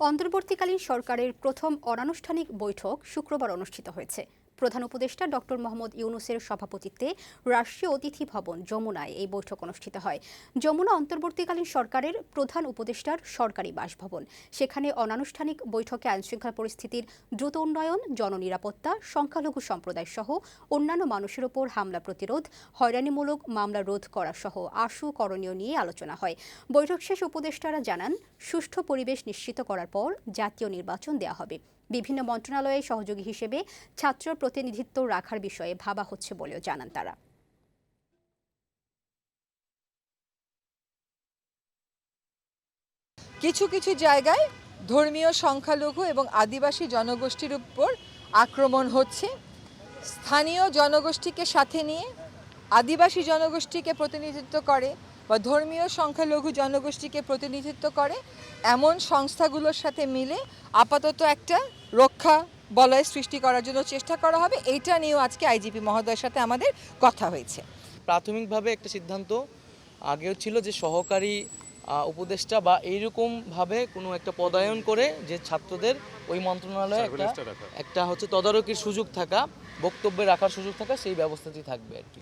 অন্তর্বর্তীকালীন সরকারের প্রথম অনানুষ্ঠানিক বৈঠক শুক্রবার অনুষ্ঠিত হয়েছে। প্রধান উপদেষ্টা ডক্টর মোহাম্মদ ইউনুসের সভাপতিত্বে রাষ্ট্রীয় অতিথি ভবন যমুনায় এই বৈঠক অনুষ্ঠিত হয়। যমুনা অন্তর্বর্তীকালীন সরকারের প্রধান উপদেষ্টার সরকারি বাসভবন। সেখানে অনানুষ্ঠানিক বৈঠকে আইনশৃঙ্খলা পরিস্থিতির দ্রুত উন্নয়ন, জননিরাপত্তা, সংখ্যালঘু সম্প্রদায় সহ অন্যান্য মানুষের ওপর হামলা প্রতিরোধ, হয়রানিমূলক মামলা রোধ করা সহ আশু করণীয় নিয়ে আলোচনা হয়। বৈঠক শেষ উপদেষ্টারা জানান, সুষ্ঠু পরিবেশ নিশ্চিত করার পর জাতীয় নির্বাচন দেওয়া হবে। বিভিন্ন মন্ত্রণালয়ে সহযোগী হিসেবে ছাত্র প্রতিনিধিত্ব রাখার বিষয়ে ভাবা হচ্ছে বলেও জানান তারা। কিছু কিছু জায়গায় ধর্মীয় সংখ্যালঘু এবং আদিবাসী জনগোষ্ঠীর উপর আক্রমণ হচ্ছে। স্থানীয় জনগোষ্ঠীকে সাথে নিয়ে আদিবাসী জনগোষ্ঠীকে প্রতিনিধিত্ব করে। বা ধর্মীয় সংখ্যালঘু জনগোষ্ঠীকে প্রতিনিধিত্ব করে এমন সংস্থাগুলোর সাথে মিলে আপাতত একটা রক্ষা বলয় সৃষ্টি করার জন্য চেষ্টা করা হবে। এইটা নিয়েও আজকে আইজিপি মহোদয়ের সাথে আমাদের কথা হয়েছে। প্রাথমিকভাবে একটা সিদ্ধান্ত আগেও ছিল যে সহকারী উপদেষ্টা বা এইরকমভাবে কোনো একটা পদায়ন করে যে ছাত্রদের ওই মন্ত্রণালয়ে একটা একটা হচ্ছে তদারকির সুযোগ থাকা বক্তব্যে রাখার সুযোগ থাকা সেই ব্যবস্থাটি থাকবে আর কি।